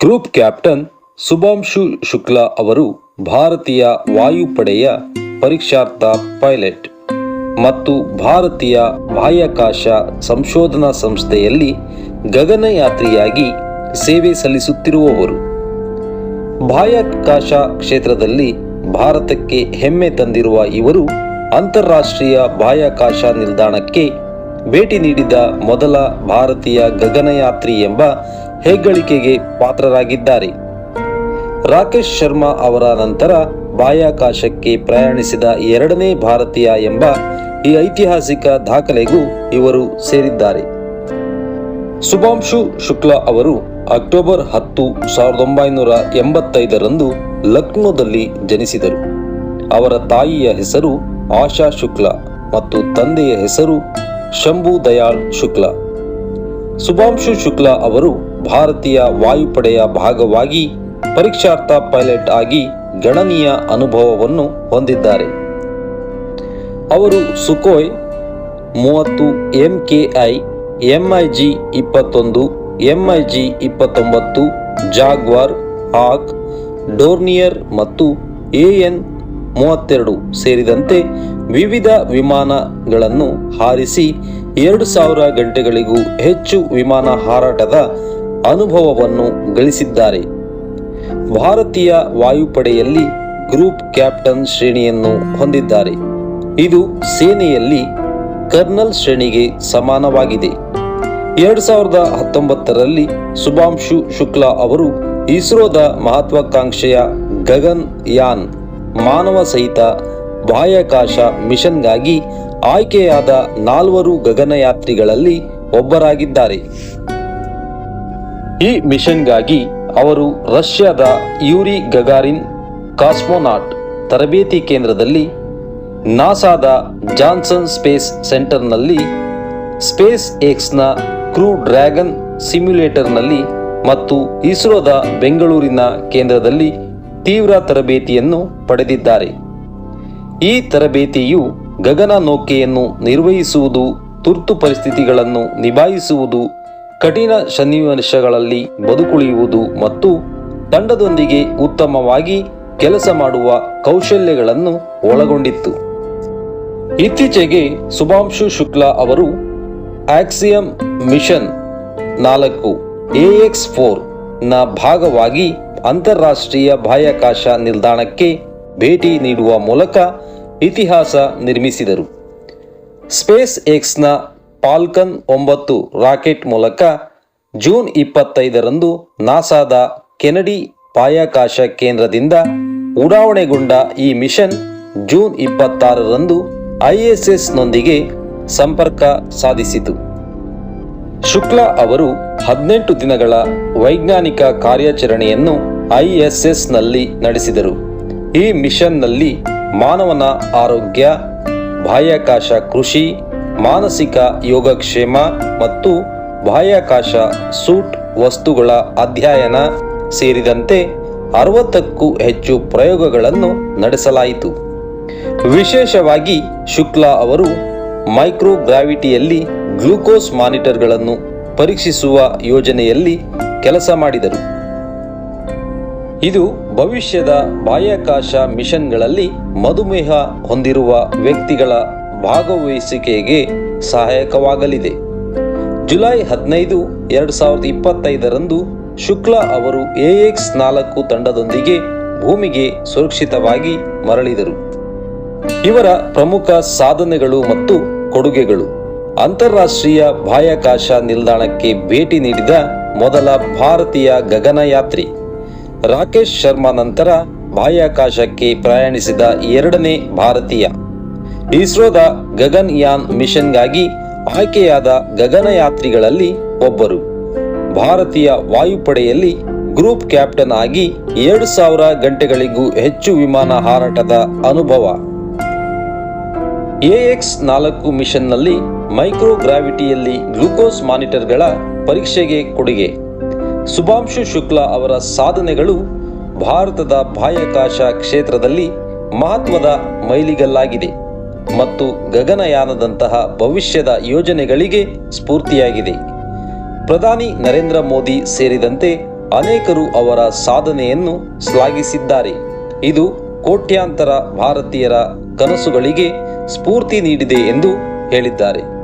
Group captain ಸುಭಾಂಶು Shukla ಅವರು ಭಾರತೀಯ ವಾಯುಪಡೆಯ ಪರೀಕ್ಷಾರ್ಥ ಪೈಲಟ್ ಮತ್ತು ಭಾರತೀಯ ಬಾಹ್ಯಾಕಾಶ ಸಂಶೋಧನಾ ಸಂಸ್ಥೆಯಲ್ಲಿ ಗಗನಯಾತ್ರಿಯಾಗಿ ಸೇವೆ ಸಲ್ಲಿಸುತ್ತಿರುವವರು. ಬಾಹ್ಯಾಕಾಶ ಕ್ಷೇತ್ರದಲ್ಲಿ ಭಾರತಕ್ಕೆ ಹೆಮ್ಮೆ ತಂದಿರುವ ಇವರು ಅಂತಾರಾಷ್ಟ್ರೀಯ ಬಾಹ್ಯಾಕಾಶ ನಿಲ್ದಾಣಕ್ಕೆ ಭೇಟಿ ನೀಡಿದ ಮೊದಲ ಭಾರತೀಯ ಗಗನಯಾತ್ರಿ ಎಂಬ ಹೆಗ್ಗಳಿಕೆಗೆ ಪಾತ್ರರಾಗಿದ್ದಾರೆ. ರಾಕೇಶ್ ಶರ್ಮಾ ಅವರ ನಂತರ ಬಾಹ್ಯಾಕಾಶಕ್ಕೆ ಪ್ರಯಾಣಿಸಿದ ಎರಡನೇ ಭಾರತೀಯ ಎಂಬ ಈ ಐತಿಹಾಸಿಕ ದಾಖಲೆಗೂ ಇವರು ಸೇರಿದ್ದಾರೆ. ಸುಭಾಂಶು ಶುಕ್ಲಾ ಅವರು ಅಕ್ಟೋಬರ್ ಹತ್ತು, ಸಾವಿರದ ಒಂಬೈನೂರ ಎಂಬತ್ತೈದರಂದು ಲಕ್ನೋದಲ್ಲಿ ಜನಿಸಿದರು. ಅವರ ತಾಯಿಯ ಹೆಸರು ಆಶಾ ಶುಕ್ಲಾ ಮತ್ತು ತಂದೆಯ ಹೆಸರು ಶಂಭು ದಯಾಳ್ ಶುಕ್ಲಾ. ಸುಭಾಂಶು ಶುಕ್ಲಾ ಅವರು ಭಾರತೀಯ ವಾಯುಪಡೆಯ ಭಾಗವಾಗಿ ಪರೀಕ್ಷಾರ್ಥ ಪೈಲಟ್ ಆಗಿ ಗಣನೀಯ ಅನುಭವವನ್ನು ಹೊಂದಿದ್ದಾರೆ. ಅವರು ಸುಕೋಯ್ ಮೂವತ್ತು, ಎಂಕೆಐ, ಎಂಐಜಿ ಇಪ್ಪತ್ತೊಂದು, ಎಂಐಜಿ ಇಪ್ಪತ್ತೊಂಬತ್ತು, ಜಾಗ್ವಾರ್, ಹಾಕ್, ಡೋರ್ನಿಯರ್ ಮತ್ತು ಎಎನ್ ಮೂವತ್ತೆರಡು ಸೇರಿದಂತೆ ವಿವಿಧ ವಿಮಾನಗಳನ್ನು ಹಾರಿಸಿ ಎರಡು ಸಾವಿರ ಗಂಟೆಗಳಿಗೂ ಹೆಚ್ಚು ವಿಮಾನ ಹಾರಾಟದ ಅನುಭವವನ್ನು ಗಳಿಸಿದ್ದಾರೆ. ಭಾರತೀಯ ವಾಯುಪಡೆಯಲ್ಲಿ ಗ್ರೂಪ್ ಕ್ಯಾಪ್ಟನ್ ಶ್ರೇಣಿಯನ್ನು ಹೊಂದಿದ್ದಾರೆ. ಇದು ಸೇನೆಯಲ್ಲಿ ಕರ್ನಲ್ ಶ್ರೇಣಿಗೆ ಸಮಾನವಾಗಿದೆ. ಎರಡು ಸಾವಿರದ ಹತ್ತೊಂಬತ್ತರಲ್ಲಿ ಸುಭಾಂಶು ಶುಕ್ಲಾ ಅವರು ಇಸ್ರೋದ ಮಹತ್ವಾಕಾಂಕ್ಷೆಯ ಗಗನ್ ಯಾನ್ ಮಾನವ ಸಹಿತ ಬಾಹ್ಯಾಕಾಶ ಮಿಷನ್ಗಾಗಿ ಆಯ್ಕೆಯಾದ ನಾಲ್ವರು ಗಗನಯಾತ್ರಿಗಳಲ್ಲಿ ಒಬ್ಬರಾಗಿದ್ದಾರೆ. ಈ ಮಿಷನ್ಗಾಗಿ ಅವರು ರಷ್ಯಾದ ಯೂರಿ ಗಗಾರಿನ್ ಕಾಸ್ಮೋನಾಟ್ ತರಬೇತಿ ಕೇಂದ್ರದಲ್ಲಿ ನಾಸಾದ ಜಾನ್ಸನ್ ಸ್ಪೇಸ್ ಸೆಂಟರ್ನಲ್ಲಿ ಸ್ಪೇಸ್ ಎಕ್ಸ್ನ ಕ್ರೂ ಡ್ರ್ಯಾಗನ್ ಸಿಮ್ಯುಲೇಟರ್ನಲ್ಲಿ ಮತ್ತು ಇಸ್ರೋದ ಬೆಂಗಳೂರಿನ ಕೇಂದ್ರದಲ್ಲಿ ತೀವ್ರ ತರಬೇತಿಯನ್ನು ಪಡೆದಿದ್ದಾರೆ. ಈ ತರಬೇತಿಯು ಗಗನ ನೌಕೆಯನ್ನು ನಿರ್ವಹಿಸುವುದು, ತುರ್ತು ಪರಿಸ್ಥಿತಿಗಳನ್ನು ನಿಭಾಯಿಸುವುದು ಕಠಿಣ ಸನ್ನಿವೇಶಗಳಲ್ಲಿ ಬದುಕುಳಿಯುವುದು ಮತ್ತು ತಂಡದೊಂದಿಗೆ ಉತ್ತಮವಾಗಿ ಕೆಲಸ ಮಾಡುವ ಕೌಶಲ್ಯಗಳನ್ನು ಒಳಗೊಂಡಿತ್ತು. ಇತ್ತೀಚೆಗೆ ಸುಭಾಂಶು ಶುಕ್ಲಾ ಅವರು ಆಕ್ಸಿಯಂ ಮಿಷನ್ ನಾಲ್ಕು ಎಎಕ್ಸ್ ಫೋರ್ನ ಭಾಗವಾಗಿ ಅಂತಾರಾಷ್ಟ್ರೀಯ ಬಾಹ್ಯಾಕಾಶ ನಿಲ್ದಾಣಕ್ಕೆ ಭೇಟಿ ನೀಡುವ ಮೂಲಕ ಇತಿಹಾಸ ನಿರ್ಮಿಸಿದರು. ಸ್ಪೇಸ್ ಎಕ್ಸ್ನ ಪಾಲ್ಕನ್ ಒಂಬತ್ತು ರಾಕೆಟ್ ಮೂಲಕ ಜೂನ್ ಇಪ್ಪತ್ತೈದರಂದು ನಾಸಾದ ಕೆನಡಿ ಬಾಹ್ಯಾಕಾಶ ಕೇಂದ್ರದಿಂದ ಉಡಾವಣೆಗೊಂಡ ಈ ಮಿಷನ್ ಜೂನ್ ಇಪ್ಪತ್ತಾರರಂದು ಐಎಸ್ಎಸ್ನೊಂದಿಗೆ ಸಂಪರ್ಕ ಸಾಧಿಸಿತು. ಶುಕ್ಲಾ ಅವರು ಹದಿನೆಂಟು ದಿನಗಳ ವೈಜ್ಞಾನಿಕ ಕಾರ್ಯಾಚರಣೆಯನ್ನು ಐಎಸ್ಎಸ್ನಲ್ಲಿ ನಡೆಸಿದರು. ಈ ಮಿಷನ್ನಲ್ಲಿ ಮಾನವನ ಆರೋಗ್ಯ, ಬಾಹ್ಯಾಕಾಶ ಕೃಷಿ ಮಾನಸಿಕ ಯೋಗಕ್ಷೇಮ ಮತ್ತು ಬಾಹ್ಯಾಕಾಶ ಸೂಟ್ ವಸ್ತುಗಳ ಅಧ್ಯಯನ ಸೇರಿದಂತೆ ಅರವತ್ತಕ್ಕೂ ಹೆಚ್ಚು ಪ್ರಯೋಗಗಳನ್ನು ನಡೆಸಲಾಯಿತು. ವಿಶೇಷವಾಗಿ ಶುಕ್ಲಾ ಅವರು ಮೈಕ್ರೋಗ್ರಾವಿಟಿಯಲ್ಲಿ ಗ್ಲೂಕೋಸ್ ಮಾನಿಟರ್ಗಳನ್ನು ಪರೀಕ್ಷಿಸುವ ಯೋಜನೆಯಲ್ಲಿ ಕೆಲಸ ಮಾಡಿದರು. ಇದು ಭವಿಷ್ಯದ ಬಾಹ್ಯಾಕಾಶ ಮಿಷನ್ಗಳಲ್ಲಿ ಮಧುಮೇಹ ಹೊಂದಿರುವ ವ್ಯಕ್ತಿಗಳ ಭಾಗವಹಿಸುವಿಕೆಗೆ ಸಹಾಯಕವಾಗಲಿದೆ. ಜುಲೈ ಹದಿನೈದು, ಎರಡು ಸಾವಿರದ ಇಪ್ಪತ್ತೈದರಂದು ಶುಕ್ಲಾ ಅವರು ಎಎಕ್ಸ್ ನಾಲ್ಕು ತಂಡದೊಂದಿಗೆ ಭೂಮಿಗೆ ಸುರಕ್ಷಿತವಾಗಿ ಮರಳಿದರು. ಇವರ ಪ್ರಮುಖ ಸಾಧನೆಗಳು ಮತ್ತು ಕೊಡುಗೆಗಳು. ಅಂತಾರಾಷ್ಟ್ರೀಯ ಬಾಹ್ಯಾಕಾಶ ನಿಲ್ದಾಣಕ್ಕೆ ಭೇಟಿ ನೀಡಿದ ಮೊದಲ ಭಾರತೀಯ ಗಗನಯಾತ್ರಿ ರಾಕೇಶ್ ಶರ್ಮಾ ನಂತರ ಬಾಹ್ಯಾಕಾಶಕ್ಕೆ ಪ್ರಯಾಣಿಸಿದ ಎರಡನೇ ಭಾರತೀಯ. ಇಸ್ರೋದ ಗಗನ್ಯಾನ್ ಮಿಷನ್ಗಾಗಿ ಆಯ್ಕೆಯಾದ ಗಗನಯಾತ್ರಿಗಳಲ್ಲಿ ಒಬ್ಬರು. ಭಾರತೀಯ ವಾಯುಪಡೆಯಲ್ಲಿ ಗ್ರೂಪ್ ಕ್ಯಾಪ್ಟನ್ ಆಗಿ ಎರಡು ಸಾವಿರ ಗಂಟೆಗಳಿಗೂ ಹೆಚ್ಚು ವಿಮಾನ ಹಾರಾಟದ ಅನುಭವ. ಎಎಕ್ಸ್ ನಾಲ್ಕು ಮಿಷನ್ನಲ್ಲಿ ಮೈಕ್ರೋಗ್ರಾವಿಟಿಯಲ್ಲಿ ಗ್ಲೂಕೋಸ್ ಮಾನಿಟರ್ಗಳ ಪರೀಕ್ಷೆಗೆ ಕೊಡುಗೆ. ಸುಭಾಂಶು ಶುಕ್ಲಾ ಅವರ ಸಾಧನೆಗಳು ಭಾರತದ ಬಾಹ್ಯಾಕಾಶ ಕ್ಷೇತ್ರದಲ್ಲಿ ಮಹತ್ವದ ಮೈಲಿಗಲ್ಲಾಗಿದೆ. ಮತ್ತು ಗಗನಯಾನದಂತಹ ಭವಿಷ್ಯದ ಯೋಜನೆಗಳಿಗೆ ಸ್ಫೂರ್ತಿಯಾಗಿದೆ. ಪ್ರಧಾನಿ ನರೇಂದ್ರ ಮೋದಿ ಸೇರಿದಂತೆ ಅನೇಕರು ಅವರ ಸಾಧನೆಯನ್ನು ಶ್ಲಾಘಿಸಿದ್ದಾರೆ. ಇದು ಕೋಟ್ಯಾಂತರ ಭಾರತೀಯರ ಕನಸುಗಳಿಗೆ ಸ್ಫೂರ್ತಿ ನೀಡಿದೆ ಎಂದು ಹೇಳಿದ್ದಾರೆ.